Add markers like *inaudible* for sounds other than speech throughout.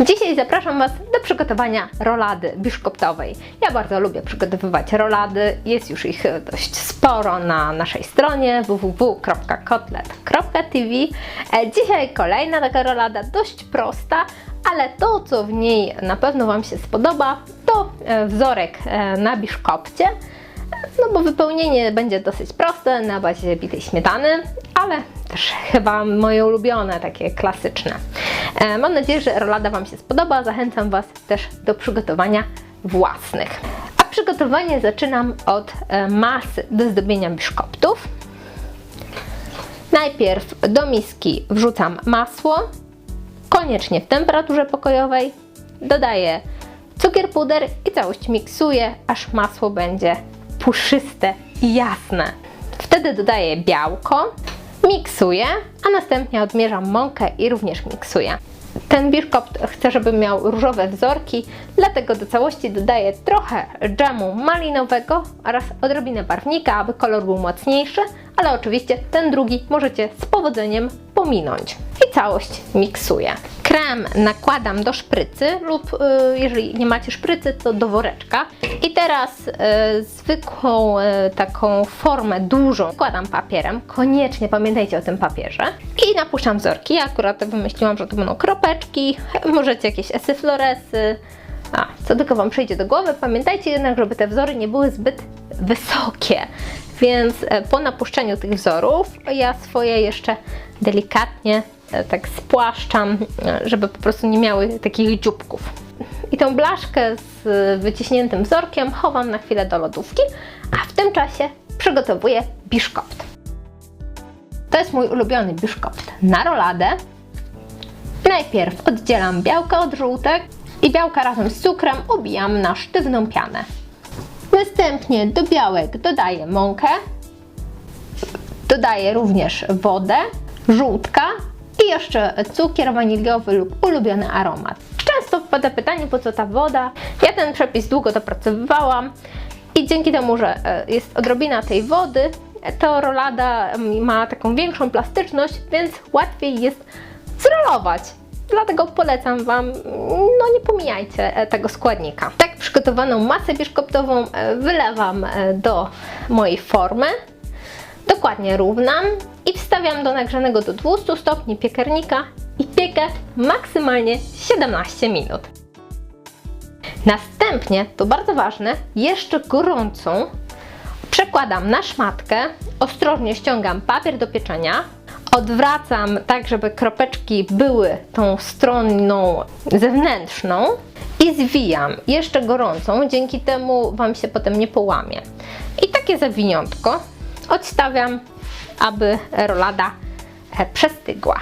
Dzisiaj zapraszam Was do przygotowania rolady biszkoptowej. Ja bardzo lubię przygotowywać rolady, jest już ich dość sporo na naszej stronie www.kotlet.tv. E, Dzisiaj kolejna taka rolada, dość prosta, ale to co w niej na pewno Wam się spodoba to e, wzorek e, na biszkopcie. No bo wypełnienie będzie dosyć proste na bazie bitej śmietany, ale też chyba moje ulubione, takie klasyczne. E, Mam nadzieję, że rolada Wam się spodoba. Zachęcam Was też do przygotowania własnych. A przygotowanie zaczynam od e, masy do zdobienia biszkoptów. Najpierw do miski wrzucam masło, koniecznie w temperaturze pokojowej. Dodaję cukier puder i całość miksuję, aż masło będzie puszyste i jasne. Wtedy dodaję białko, miksuję, a następnie odmierzam mąkę i również miksuję. Ten biszkopt chcę, żeby miał różowe wzorki, dlatego do całości dodaję trochę dżemu malinowego oraz odrobinę barwnika, aby kolor był mocniejszy, ale oczywiście ten drugi możecie z powodzeniem pominąć. I całość miksuję. Krem nakładam do szprycy lub y, jeżeli nie macie szprycy, to do woreczka. I teraz y, zwykłą y, taką formę dużą wkładam papierem. Koniecznie pamiętajcie o tym papierze. I napuszczam wzorki. Ja akurat wymyśliłam, że to będą kropeczki. Możecie jakieś esyfloresy. A, co tylko Wam przyjdzie do głowy. Pamiętajcie jednak, żeby te wzory nie były zbyt wysokie. Więc e, po napuszczeniu tych wzorów ja swoje jeszcze delikatnie e, tak spłaszczam, e, żeby po prostu nie miały takich dzióbków. I tą blaszkę z wyciśniętym wzorkiem chowam na chwilę do lodówki, a w tym czasie przygotowuję biszkopt. To jest mój ulubiony biszkopt na roladę. Najpierw oddzielam białka od żółtek i białka razem z cukrem ubijam na sztywną pianę. Następnie do białek dodaję mąkę, dodaję również wodę, żółtka i jeszcze cukier waniliowy lub ulubiony aromat. Często wpada pytanie, po co ta woda? Ja ten przepis długo dopracowywałam i dzięki temu, że e, jest odrobina tej wody, to rolada ma taką większą plastyczność, więc łatwiej jest zrolować. Dlatego polecam Wam, no nie pomijajcie e, tego składnika. Przygotowaną masę biszkoptową e, wylewam e, do mojej formy. Dokładnie równam i wstawiam do nagrzanego do 200 stopni piekarnika i piekę maksymalnie 17 minut. Następnie, to bardzo ważne, jeszcze gorącą przekładam na szmatkę, ostrożnie ściągam papier do pieczenia, odwracam tak, żeby kropeczki były tą stroną zewnętrzną i zwijam jeszcze gorącą, dzięki temu Wam się potem nie połamie. I takie zawiniątko odstawiam, aby rolada przestygła.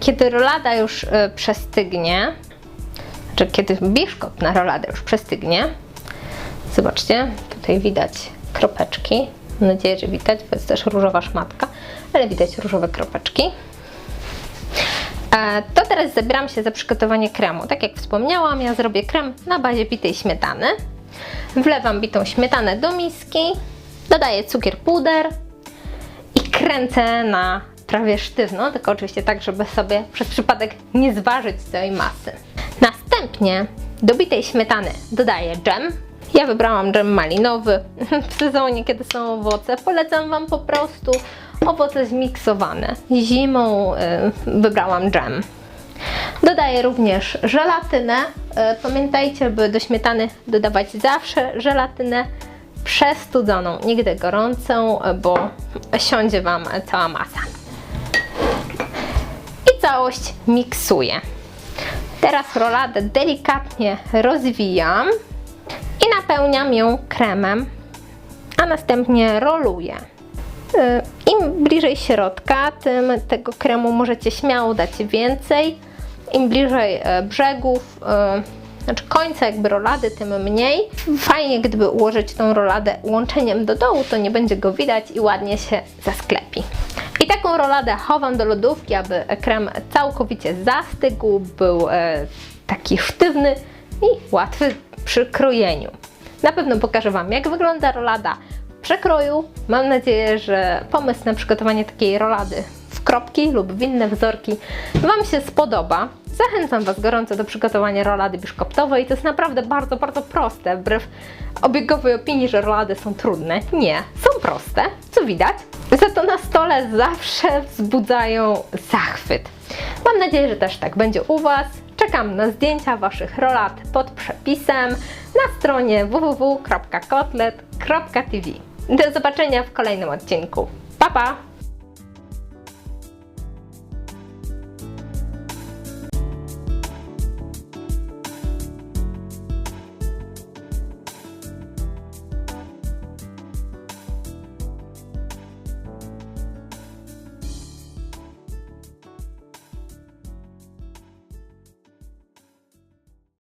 Kiedy rolada już e, przestygnie, czy kiedy biszkopt na roladę już przestygnie, zobaczcie, tutaj widać kropeczki. Mam nadzieję, że widać, bo jest też różowa szmatka, ale widać różowe kropeczki. E, To teraz zabieram się za przygotowanie kremu. Tak jak wspomniałam, ja zrobię krem na bazie bitej śmietany. Wlewam bitą śmietanę do miski, dodaję cukier puder i kręcę na prawie sztywno, tylko oczywiście tak, żeby sobie przez przypadek nie zważyć całej masy. Następnie do bitej śmietany dodaję dżem. Ja wybrałam dżem malinowy. *laughs* W sezonie, kiedy są owoce, polecam Wam po prostu owoce zmiksowane. Zimą y, wybrałam dżem. Dodaję również żelatynę. E, Pamiętajcie, by do śmietany dodawać zawsze żelatynę przestudzoną, nigdy gorącą, bo siądzie Wam cała masa. I całość miksuję. Teraz roladę delikatnie rozwijam i napełniam ją kremem, a następnie roluję. Y, Im bliżej środka, tym tego kremu możecie śmiało dać więcej. Im bliżej e, brzegów, e, znaczy końca jakby rolady, tym mniej. Fajnie, gdyby ułożyć tą roladę łączeniem do dołu, to nie będzie go widać i ładnie się zasklepi. I taką roladę chowam do lodówki, aby krem całkowicie zastygł, był e, taki sztywny i łatwy przy krojeniu. Na pewno pokażę Wam, jak wygląda rolada w przekroju. Mam nadzieję, że pomysł na przygotowanie takiej rolady w kropki lub w inne wzorki Wam się spodoba. Zachęcam Was gorąco do przygotowania rolady biszkoptowej. To jest naprawdę bardzo, bardzo proste, wbrew obiegowej opinii, że rolady są trudne. Nie, są proste, co widać. Za to na stole zawsze wzbudzają zachwyt. Mam nadzieję, że też tak będzie u Was. Czekam na zdjęcia Waszych rolat pod przepisem na stronie www.kotlet.tv. Do zobaczenia w kolejnym odcinku. Pa, pa!